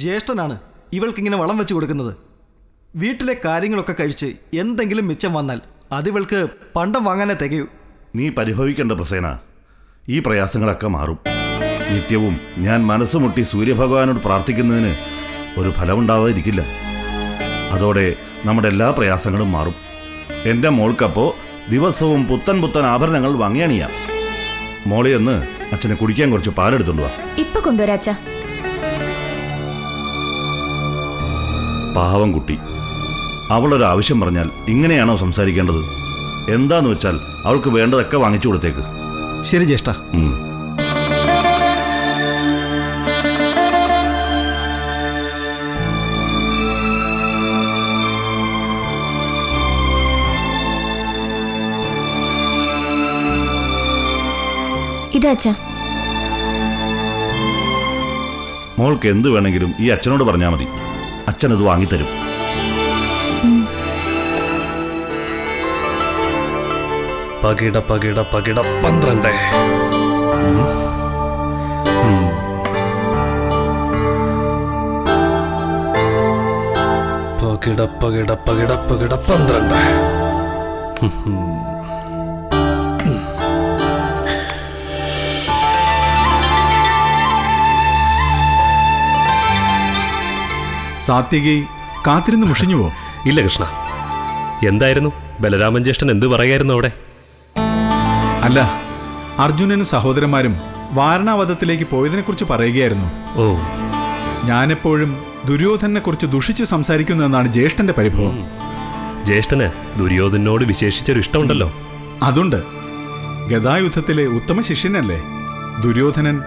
ജ്യേഷ്ഠനാണ് ഇവൾക്കിങ്ങനെ വളം വെച്ച് കൊടുക്കുന്നത്. വീട്ടിലെ കാര്യങ്ങളൊക്കെ കഴിച്ച് എന്തെങ്കിലും മിച്ചം വന്നാൽ അതിവൾക്ക് പണ്ടം വാങ്ങാനേ തികയൂ. നീ പരിഭവിക്കേണ്ട പ്രസേന. ഈ പ്രയാസങ്ങളൊക്കെ മാറും. നിത്യവും ഞാൻ മനസ്സുമുട്ടി സൂര്യഭഗവാനോട് പ്രാർത്ഥിക്കുന്നതിന് ഒരു ഫലമുണ്ടാവാതിരിക്കില്ല. അതോടെ നമ്മുടെ എല്ലാ പ്രയാസങ്ങളും മാറും. എന്റെ മോൾക്കപ്പോ ദിവസവും പുത്തൻ പുത്തൻ ആഭരണങ്ങൾ വാങ്ങിയണിയാം. മോളെ ഒന്ന് അച്ഛനെ കുടിക്കാൻ കുറച്ച് പാലെടുത്തോണ്ട് വാ. ഇപ്പൊ കൊണ്ടുവരാച്ച പാവം കുട്ടി. അവളൊരാവശ്യം പറഞ്ഞാൽ ഇങ്ങനെയാണോ സംസാരിക്കേണ്ടത്? എന്താന്ന് വെച്ചാൽ അവൾക്ക് വേണ്ടതൊക്കെ വാങ്ങിച്ചു കൊടുത്തേക്ക്. ശരി ജ്യേഷ്ഠ. മോൾക്ക് എന്ത് വേണമെങ്കിലും ഈ അച്ഛനോട് പറഞ്ഞാൽ മതി. അച്ഛൻ അത് വാങ്ങിത്തരും പകിട പകിട പകിട പന്ത്രണ്ട്. പകിട പകിട പകിട പകിട പന്ത്രണ്ട് സാത്യകി കാത്തിരുന്ന് മുഷിഞ്ഞുവോ? ഇല്ല കൃഷ്ണ. എന്തായിരുന്നു? ബലരാമൻ ജ്യേഷ്ഠൻ എന്ത് പറയായിരുന്നു അവിടെ? അല്ല അർജുനനും സഹോദരന്മാരും വാരണാവതത്തിലേക്ക് പോയതിനെക്കുറിച്ച് പറയുകയായിരുന്നു. ഓ. ഞാനെപ്പോഴും ദുര്യോധനെ കുറിച്ച് ദുഷിച്ച് സംസാരിക്കുന്നു എന്നാണ് ജ്യേഷ്ഠന്റെ പരിഭവം. ജ്യേഷ്ഠന് ദുര്യോധനോട് വിശേഷിച്ചൊരു ഇഷ്ടമുണ്ടല്ലോ. അതുണ്ട്. ഗതായുദ്ധത്തിലെ ഉത്തമ ശിഷ്യനല്ലേ ദുര്യോധനൻ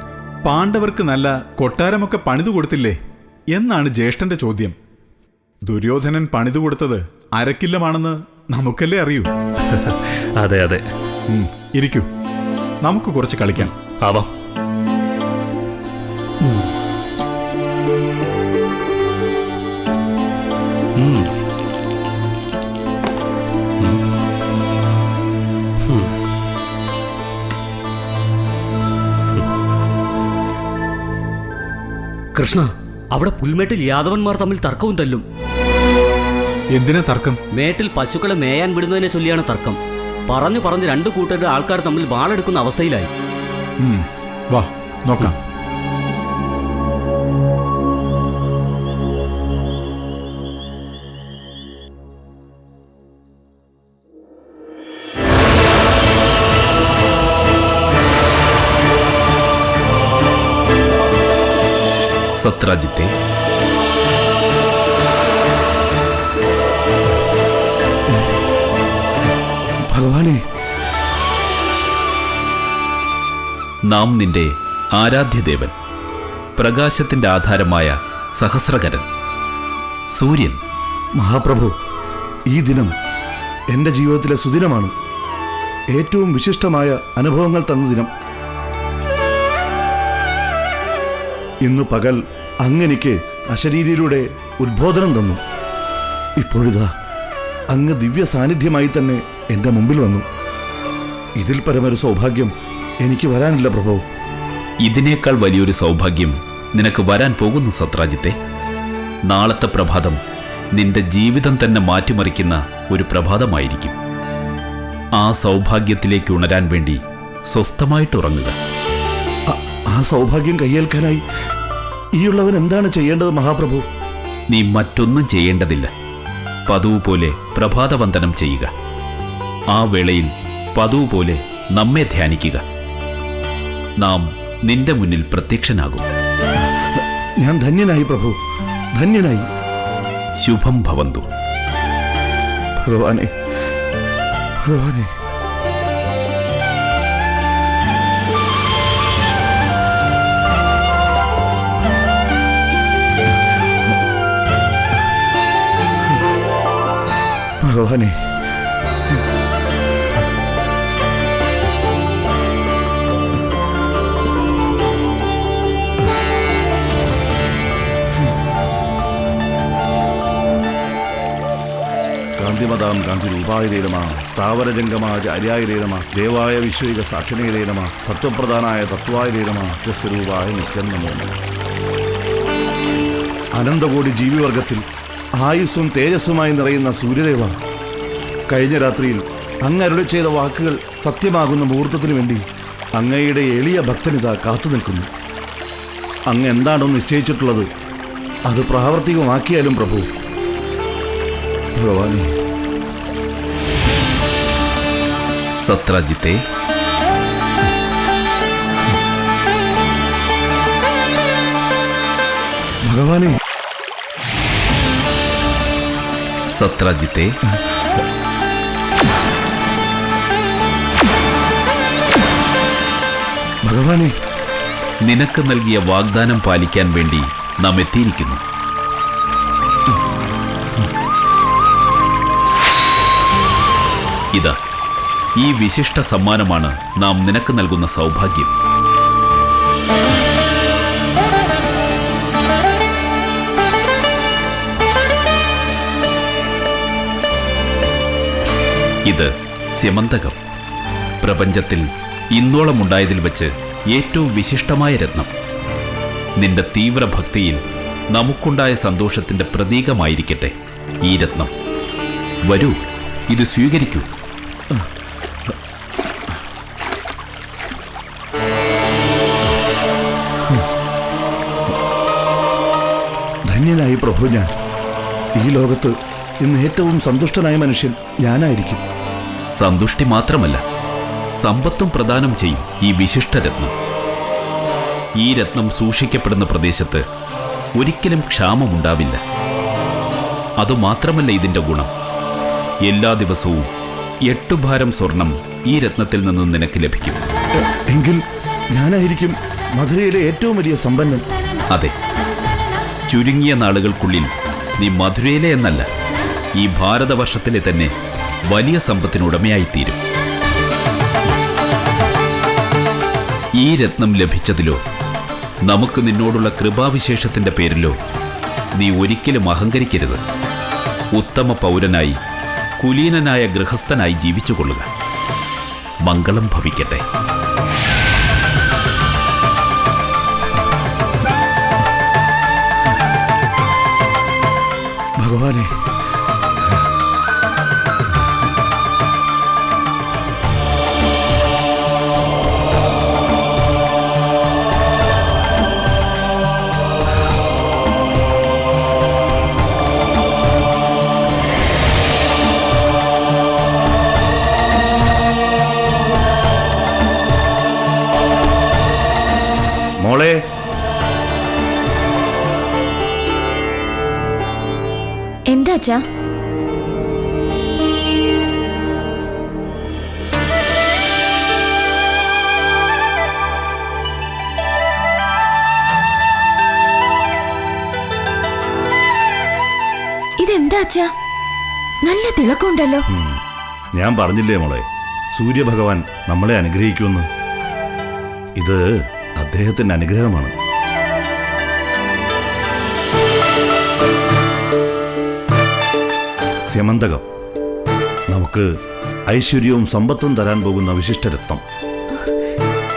പാണ്ഡവർക്ക് നല്ല കൊട്ടാരമൊക്കെ പണിതു കൊടുത്തില്ലേ? എന്നാണ് ജ്യേഷ്ഠന്റെ ചോദ്യം. ദുര്യോധനൻ പണിതു കൊടുത്തത് അരക്കില്ലമാണെന്ന് നമുക്കല്ലേ അറിയൂ? അതെ അതെ. ഇരിക്കൂ. നമുക്ക് കുറച്ച് കളിക്കാം. ആവാം. കൃഷ്ണ അവിടെ പുൽമേട്ടിൽ യാദവന്മാർ തമ്മിൽ തർക്കവും തല്ലും. എന്തിനാ തർക്കം? മേട്ടിൽ പശുക്കളെ മേയാൻ വിടുന്നതിനെ ചൊല്ലിയാണ് തർക്കം. പറഞ്ഞു പറഞ്ഞ് രണ്ടു കൂട്ടരുടെ ആൾക്കാർ തമ്മിൽ വാളെടുക്കുന്ന അവസ്ഥയിലായി. വാ നോക്കാം. സത്രാജിത്തെ. ഭഗവാനെ. നാം നിന്റെ ആരാധ്യദേവൻ പ്രകാശത്തിന്റെ ആധാരമായ സഹസ്രകരൻ സൂര്യൻ. മഹാപ്രഭു ഈ ദിനം എന്റെ ജീവിതത്തിലെ സുദിനമാണ്. ഏറ്റവും വിശിഷ്ടമായ അനുഭവങ്ങൾ തന്ന ദിനം. ഇന്ന് പകൽ അങ്ങെനിക്ക് അശരീരിയിലൂടെ ഉദ്ബോധനം തന്നു. ഇപ്പോഴിതാ അങ്ങ് ദിവ്യ സാന്നിധ്യമായി തന്നെ എന്റെ മുമ്പിൽ വന്നു. ഇതിൽ പരമൊരു സൗഭാഗ്യം എനിക്ക് വരാനില്ല പ്രഭു. ഇതിനേക്കാൾ വലിയൊരു സൗഭാഗ്യം നിനക്ക് വരാൻ പോകുന്നു സത്രാജിത്തെ. നാളത്തെ പ്രഭാതം നിന്റെ ജീവിതം തന്നെ മാറ്റിമറിക്കുന്ന ഒരു പ്രഭാതമായിരിക്കും. ആ സൗഭാഗ്യത്തിലേക്ക് ഉണരാൻ വേണ്ടി സ്വസ്ഥമായിട്ടുറങ്ങുക ആ- ആ സൗഭാഗ്യം കയ്യേൽക്കാനായി ഈയുള്ളവൻ എന്താണ് ചെയ്യേണ്ടത് മഹാപ്രഭു? നീ മറ്റൊന്നും ചെയ്യേണ്ടതില്ല. പതുവ് പോലെ പ്രഭാതവന്ദനം ചെയ്യുക. ആ വേളയിൽ പതുവ് പോലെ നമ്മെ ധ്യാനിക്കുക. നാം നിന്റെ മുന്നിൽ പ്രത്യക്ഷനാകും. ഞാൻ ധന്യനായി പ്രഭു. ധന്യനായി. ശുഭം ഭവന്തു. ഭഗവാനെ. ഭഗവാനെ. ഭഗവാനെ കാന്തിമതാം ഗാന്ധി നമ സ്ഥാവരജംഗമായ അര്യായ നമ ദേവായ വിശ്വൈക സാക്ഷണേ നമ സത്വപ്രധാനായ തത്വായ നമ സ്വരൂപായ നിത്യം നമോ അനന്തകോടി ജീവിവർഗത്തിൽ ആയുസ്സും തേജസ്സുമായി നിറയുന്ന സൂര്യദേവ. കഴിഞ്ഞ രാത്രിയിൽ അങ്ങ് അരുളി ചെയ്ത വാക്കുകൾ സത്യമാകുന്ന മുഹൂർത്തത്തിനു വേണ്ടി അങ്ങയുടെ എളിയ ഭക്തനിത കാത്തു നിൽക്കുന്നു. അങ്ങ് എന്താണോ നിശ്ചയിച്ചിട്ടുള്ളത് അത് പ്രാവർത്തികമാക്കിയാലും പ്രഭു. ഭഗവാനെ. സത്രാജിത്തെ. ഭഗവാനെ. സത്രാജിത്തെ ഭഗവാനെ നിനക്ക് നൽകിയ വാഗ്ദാനം പാലിക്കാൻ വേണ്ടി നാം എത്തിയിരിക്കുന്നു. ഇതാ ഈ വിശിഷ്ട സമ്മാനമാണ് നാം നിനക്ക് നൽകുന്ന സൗഭാഗ്യം. ഇത് സ്യമന്തകം. പ്രപഞ്ചത്തിൽ ഇന്നോളം ഉണ്ടായതിൽ വെച്ച് ഏറ്റവും വിശിഷ്ടമായ രത്നം. നിന്റെ തീവ്ര ഭക്തിയിൽ നമുക്കുണ്ടായ സന്തോഷത്തിന്റെ പ്രതീകമായിരിക്കട്ടെ ഈ രത്നം. വരൂ ഇത് സ്വീകരിക്കൂ. ധന്യനായി പ്രഭു ഞാൻ. ഈ ലോകത്ത് ഇന്ന് ഏറ്റവും സന്തുഷ്ടനായ മനുഷ്യൻ ഞാനായിരിക്കും. സന്തുഷ്ടി മാത്രമല്ല സമ്പത്തും പ്രദാനം ചെയ്യും ഈ വിശിഷ്ട രത്നം. ഈ രത്നം സൂക്ഷിക്കപ്പെടുന്ന പ്രദേശത്ത് ഒരിക്കലും ക്ഷാമമുണ്ടാവില്ല. അതുമാത്രമല്ല ഇതിന്റെ ഗുണം. എല്ലാ ദിവസവും എട്ടു ഭാരം സ്വർണം ഈ രത്നത്തിൽ നിന്നും നിനക്ക് ലഭിക്കും. എങ്കിൽ ഞാനായിരിക്കും മധുരയിലെ ഏറ്റവും വലിയ സമ്പന്നൻ. അതെ ചുരുങ്ങിയ നാളുകൾക്കുള്ളിൽ നീ മധുരയിലെ എന്നല്ല ഈ ഭാരതവർഷത്തിലെ തന്നെ വലിയ സമ്പത്തിനുടമയായിത്തീരും. ഈ രത്നം ലഭിച്ചതിലോ നമുക്ക് നിന്നോടുള്ള കൃപാവിശേഷത്തിന്റെ പേരിലോ നീ ഒരിക്കലും അഹങ്കരിക്കരുത്. ഉത്തമ പൗരനായി കുലീനനായ ഗൃഹസ്ഥനായി ജീവിച്ചുകൊള്ളുക. മംഗളം ഭവിക്കട്ടെ. ഭഗവാനെ അച്ഛാ. ഇതെന്താ നല്ല തിളക്കമുണ്ടല്ലോ. ഞാൻ പറഞ്ഞില്ലേ മോളെ സൂര്യഭഗവാൻ നമ്മളെ അനുഗ്രഹിക്കുമെന്ന്. ഇത് അദ്ദേഹത്തിന്റെ അനുഗ്രഹമാണ്. സ്യമന്തകം നമുക്ക് ഐശ്വര്യവും സമ്പത്തും തരാൻ പോകുന്ന വിശിഷ്ടരത്നം.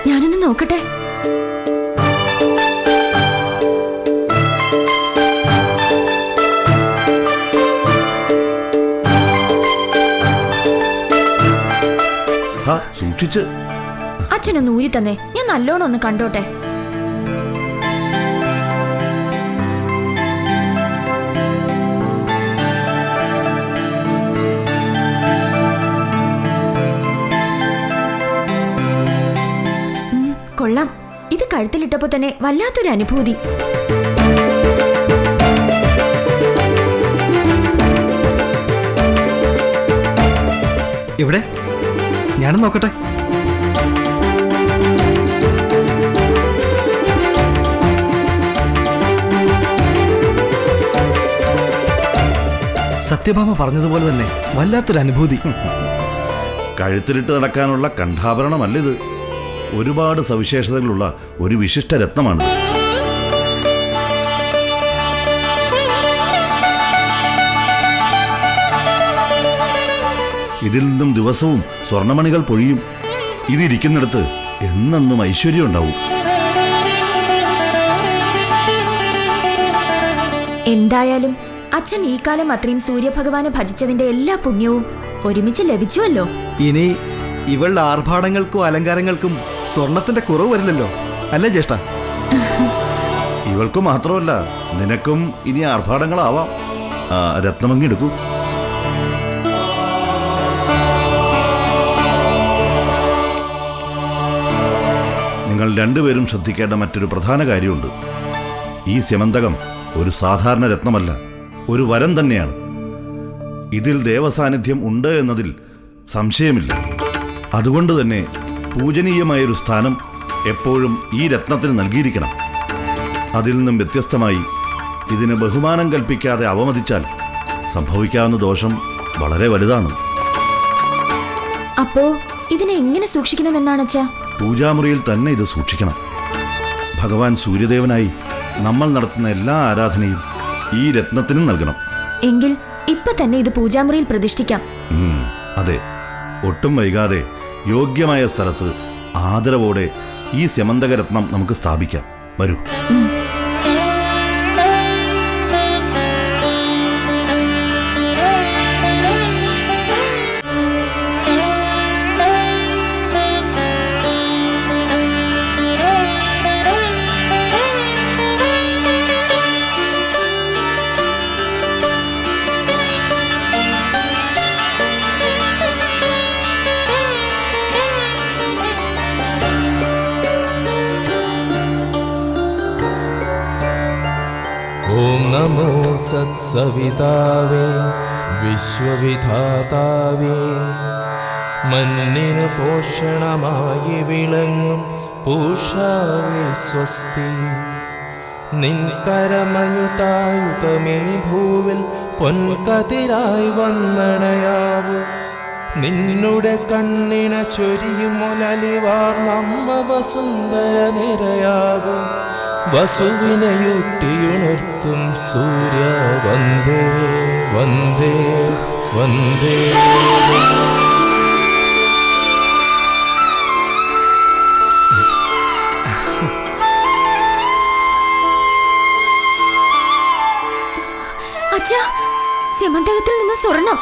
ഞാനൊന്ന് നോക്കട്ടെ. സൂക്ഷിച്ച്. അച്ഛനൊന്ന് ഊരി തന്നെ ഞാൻ നല്ലോണം ഒന്ന് കണ്ടോട്ടെ. കഴുത്തിലിട്ടപ്പോ തന്നെ വല്ലാത്തൊരു അനുഭൂതി. ഇവിടെ ഞാനും നോക്കട്ടെ. സത്യഭാമ പറഞ്ഞതുപോലെ തന്നെ വല്ലാത്തൊരു അനുഭൂതി. കഴുത്തിലിട്ട് നടക്കാനുള്ള കണ്ഠാഭരണമല്ലിത്. ഒരുപാട് സവിശേഷതകളുള്ള ഒരു വിശിഷ്ട രത്നമാണ്. ഇതിൽ നിന്നും ദിവസവും സ്വർണമണികൾ പൊഴിയും. ഇതിരിക്കുന്നിടത്ത് എന്നെന്നും ഐശ്വര്യം ഉണ്ടാവും. എന്തായാലും അച്ഛൻ ഈ കാലം അത്രയും സൂര്യഭഗവാനെ ഭജിച്ചതിന്റെ എല്ലാ പുണ്യവും ഒരുമിച്ച് ലഭിച്ചുവല്ലോ. ഇനി ഇവളുടെ ആർഭാടങ്ങൾക്കും അലങ്കാരങ്ങൾക്കും സ്വർണത്തിന്റെ കുറവ് വരില്ലല്ലോ. അല്ലേ ജ്യേഷ്ഠ? ഇവൾക്ക് മാത്രമല്ല നിനക്കും ഇനി ആർഭാടങ്ങളാവാം. രത്നമങ്ങി എടുക്കൂ. നിങ്ങൾ രണ്ടുപേരും ശ്രദ്ധിക്കേണ്ട മറ്റൊരു പ്രധാന കാര്യമുണ്ട്. ഈ സ്യമന്തകം ഒരു സാധാരണ രത്നമല്ല ഒരു വരം തന്നെയാണ്. ഇതിൽ ദേവസാന്നിധ്യം ഉണ്ട് എന്നതിൽ സംശയമില്ല. അതുകൊണ്ട് തന്നെ പൂജനീയമായൊരു സ്ഥാനം എപ്പോഴും ഈ രത്നത്തിന് നൽകിയിരിക്കണം. അതിൽ നിന്നും വ്യത്യസ്തമായി ഇതിന് ബഹുമാനം കൽപ്പിക്കാതെ അവമതിച്ചാൽ സംഭവിക്കാവുന്ന ദോഷം വളരെ വലുതാണ്. അപ്പോ ഇതിനെ എങ്ങനെ സൂക്ഷിക്കണമെന്നാണ് അച്ഛാ പൂജാമുറിയിൽ തന്നെ ഇത് സൂക്ഷിക്കണം. ഭഗവാൻ സൂര്യദേവനായി നമ്മൾ നടത്തുന്ന എല്ലാ ആരാധനയും ഈ രത്നത്തിനും നൽകണം. എങ്കിൽ ഇപ്പൊ തന്നെ ഇത് പൂജാമുറിയിൽ പ്രതിഷ്ഠിക്കാം. അതെ. ഒട്ടും വൈകാതെ യോഗ്യമായ സ്ഥലത്ത് ആദരവോടെ ഈ സ്യമന്തകരത്നം നമുക്ക് സ്ഥാപിക്കാം. വരൂ. സത്സവിതാവേ വിശ്വവിധാതാവേ മണ്ണിന് പോഷണമായി വിളങ്ങും പൂഷാവേ സ്വസ്തി. നിൻകരമയുതായുതമേ ഭൂവിൽ പൊൻകതിരായി വന്നണയാവൂ. നിന്നുടെ കണ്ണിന ചൊരിയും മുലലിവാർ നമ്മ വസുന്ദര നിരയാകും വസുവിനെയുട്ടിയുണർത്തും സൂര്യ വന്ദേ വന്ദേ വന്ദേ. അച്ഛാ സെമന്തകത്തിൽ നിന്ന് സ്വർണം.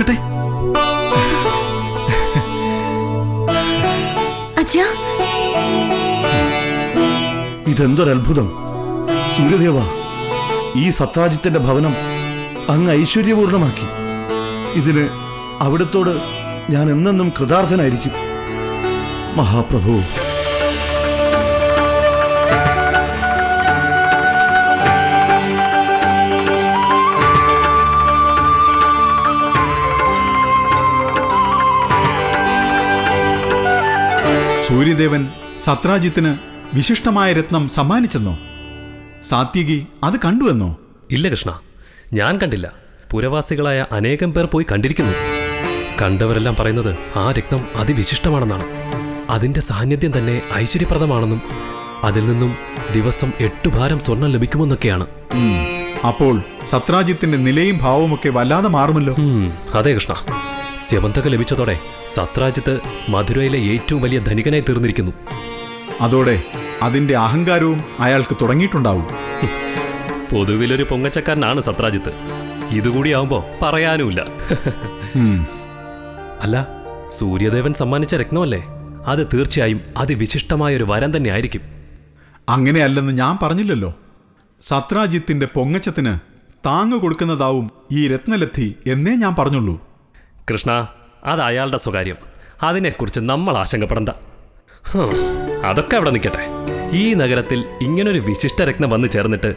നോക്കട്ടെ? ഇതെന്തൊരത്ഭുതം സൂര്യദേവ ഈ സത്രാജിത്തിന്റെ ഭവനം അങ്ങ് ഐശ്വര്യപൂർണമാക്കി. ഇതിന് അവിടത്തോട് ഞാൻ എന്നെന്നും കൃതാർത്ഥനായിരിക്കും. മഹാപ്രഭു. സൂര്യദേവൻ സത്രാജിത്തിന് വിശിഷ്ടമായ രത്നം സമ്മാനിച്ചെന്നോ? സാത്യകി അത് കണ്ടുവെന്നോ? ഇല്ല കൃഷ്ണ ഞാൻ കണ്ടില്ല. പുരവാസികളായ അനേകം പേർ പോയി കണ്ടിരിക്കുന്നു. കണ്ടവരെല്ലാം പറയുന്നത് ആ രക്തം അതിവിശിഷ്ടമാണെന്നാണ്. അതിന്റെ സാന്നിധ്യം തന്നെ ഐശ്വര്യപ്രദമാണെന്നും അതിൽ നിന്നും ദിവസം എട്ടു ഭാരം സ്വർണം ലഭിക്കുമെന്നൊക്കെയാണ്. അപ്പോൾ സത്രാജിത്തിന്റെ നിലയും ഭാവവും ഒക്കെ വല്ലാതെ മാറുമല്ലോ? അതെ കൃഷ്ണ. സ്യമന്തക ലഭിച്ചതോടെ സത്രാജിത്ത് മധുരയിലെ ഏറ്റവും വലിയ ധനികനായി തീർന്നിരിക്കുന്നു. അതോടെ അതിന്റെ അഹങ്കാരവും അയാൾക്ക് തുടങ്ങിയിട്ടുണ്ടാവും. പൊതുവിലൊരു പൊങ്ങച്ചക്കാരനാണ് സത്രാജിത്ത് ഇതുകൂടിയാവുമ്പോ പറയാനുമില്ല. അല്ല സൂര്യദേവൻ സമ്മാനിച്ച രത്നമല്ലേ? അത് തീർച്ചയായും അതിവിശിഷ്ടമായ ഒരു വരം തന്നെ ആയിരിക്കും അങ്ങനെയല്ലെന്ന് ഞാൻ പറഞ്ഞില്ലല്ലോ. സത്രാജിത്തിന്റെ പൊങ്ങച്ചത്തിന് താങ്ങു കൊടുക്കുന്നതാവും ഈ രത്നലബ്ധി എന്നേ ഞാൻ പറഞ്ഞുള്ളൂ. കൃഷ്ണ അത് അയാളുടെ സ്വകാര്യം. അതിനെക്കുറിച്ച് നമ്മൾ ആശങ്കപ്പെടണ്ട. അതൊക്കെ അവിടെ നിൽക്കട്ടെ. ഈ നഗരത്തിൽ ഇങ്ങനൊരു വിശിഷ്ട രത്നം വന്നു ചേർന്നിട്ട്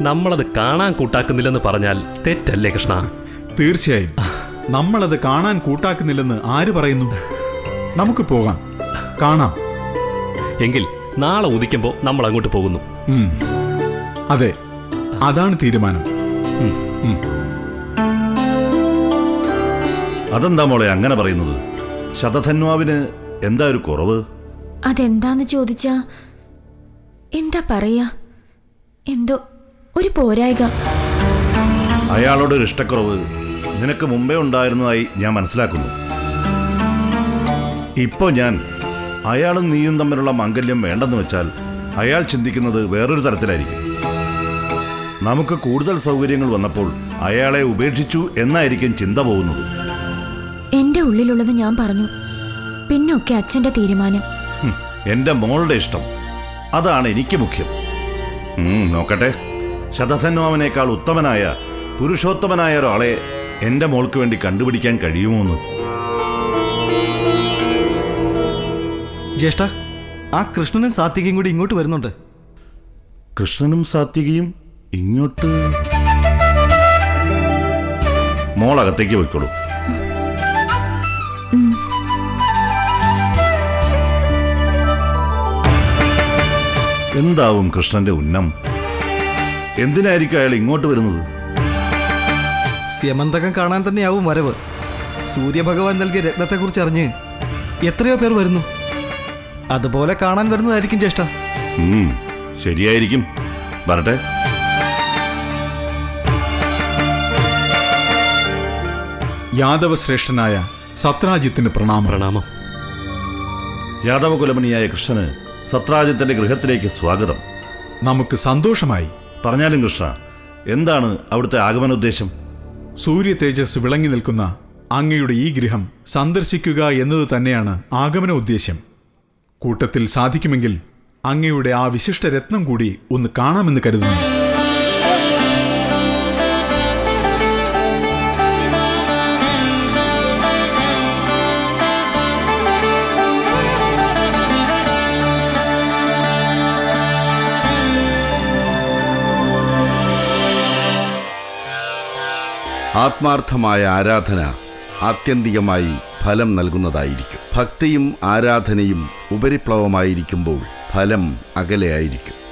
നമ്മളത് കാണാൻ കൂട്ടാക്കുന്നില്ലെന്ന് പറഞ്ഞാൽ തെറ്റല്ലേ കൃഷ്ണ? തീർച്ചയായും. നമ്മളത് കാണാൻ കൂട്ടാക്കുന്നില്ലെന്ന് ആര് പറയുന്നു? നമുക്ക് പോകാം. കാണാം. എങ്കിൽ നാളെ ഉദിക്കുമ്പോൾ നമ്മൾ അങ്ങോട്ട് പോകുന്നു അതെ അതാണ് തീരുമാനം. അതെന്താ മോളെ അങ്ങനെ പറയുന്നത്? ശതധന്വാവിന് എന്താ ഒരു കുറവ്? അതെന്താന്ന് ചോദിച്ചാ എന്താ പറയാ? എന്തോ ഒരു പോരായിക. അയാളോട് ഒരു ഇഷ്ടക്കുറവ് നിനക്ക് മുമ്പേ ഉണ്ടായിരുന്നതായി ഞാൻ മനസ്സിലാക്കുന്നു. ഇപ്പോ ഞാൻ അയാളും നീയും തമ്മിലുള്ള മാംഗല്യം വേണ്ടെന്ന് വെച്ചാൽ അയാൾ ചിന്തിക്കുന്നത് വേറൊരു തരത്തിലായിരിക്കും. നമുക്ക് കൂടുതൽ സൗകര്യങ്ങൾ വന്നപ്പോൾ അയാളെ ഉപേക്ഷിച്ചു എന്നായിരിക്കും ചിന്ത പോകുന്നത്. എന്റെ ഉള്ളിലുള്ളത് ഞാൻ പറഞ്ഞു. പിന്നൊക്കെ അച്ഛന്റെ തീരുമാനം. എന്റെ മോളുടെ ഇഷ്ടം. അതാണ് എനിക്ക് മുഖ്യം. നോക്കട്ടെ. ശതധന്വാമനേക്കാൾ ഉത്തമനായ പുരുഷോത്തമനായ ഒരാളെ എന്റെ മോൾക്ക് വേണ്ടി കണ്ടുപിടിക്കാൻ കഴിയുമോ എന്ന്? ജ്യേഷ്ഠ ആ കൃഷ്ണനും സാത്വികയും കൂടി ഇങ്ങോട്ട് വരുന്നുണ്ട്. കൃഷ്ണനും സാത്വികയും ഇങ്ങോട്ട്. മോൾ അകത്തേക്ക് പോയിക്കോളൂ. എന്താവും കൃഷ്ണന്റെ ഉന്നം? എന്തിനായിരിക്കും അയാൾ ഇങ്ങോട്ട് വരുന്നത്? സ്യമന്തകം കാണാൻ തന്നെയാവും വരവ്. സൂര്യഭഗവാൻ നൽകിയ രത്നത്തെക്കുറിച്ച് അറിഞ്ഞ് എത്രയോ പേർ വരുന്നു. അതുപോലെ കാണാൻ വരുന്നതായിരിക്കും ചേഷ്ട ഉം, ശരിയായിരിക്കും. വരട്ടെ. യാദവശ്രേഷ്ഠനായ സത്രാജിത്തിന് പ്രണാമം. പ്രണാമം. യാദവകുലമണിയായ കൃഷ്ണന് സത്രാജിത്തിന്റെ ഗൃഹത്തിലേക്ക് സ്വാഗതം. നമുക്ക് സന്തോഷമായി. പറഞ്ഞാലും കൃഷ്ണ എന്താണ് അവിടുത്തെ ആഗമനോദ്ദേശം? സൂര്യ തേജസ് വിളങ്ങി നിൽക്കുന്ന അങ്ങയുടെ ഈ ഗൃഹം സന്ദർശിക്കുക എന്നത് തന്നെയാണ് ആഗമന ഉദ്ദേശ്യം കൂട്ടത്തിൽ സാധിക്കുമെങ്കിൽ അങ്ങയുടെ ആ വിശിഷ്ട രത്നം കൂടി ഒന്ന് കാണാമെന്ന് കരുതുന്നു. ആത്മാർത്ഥമായ ആരാധന ആത്യന്തികമായി ഫലം നൽകുന്നതായിരിക്കും. ഭക്തിയും ആരാധനയും ഉപരിപ്ലവമായിരിക്കുമ്പോൾ ഫലം അകലെയായിരിക്കും.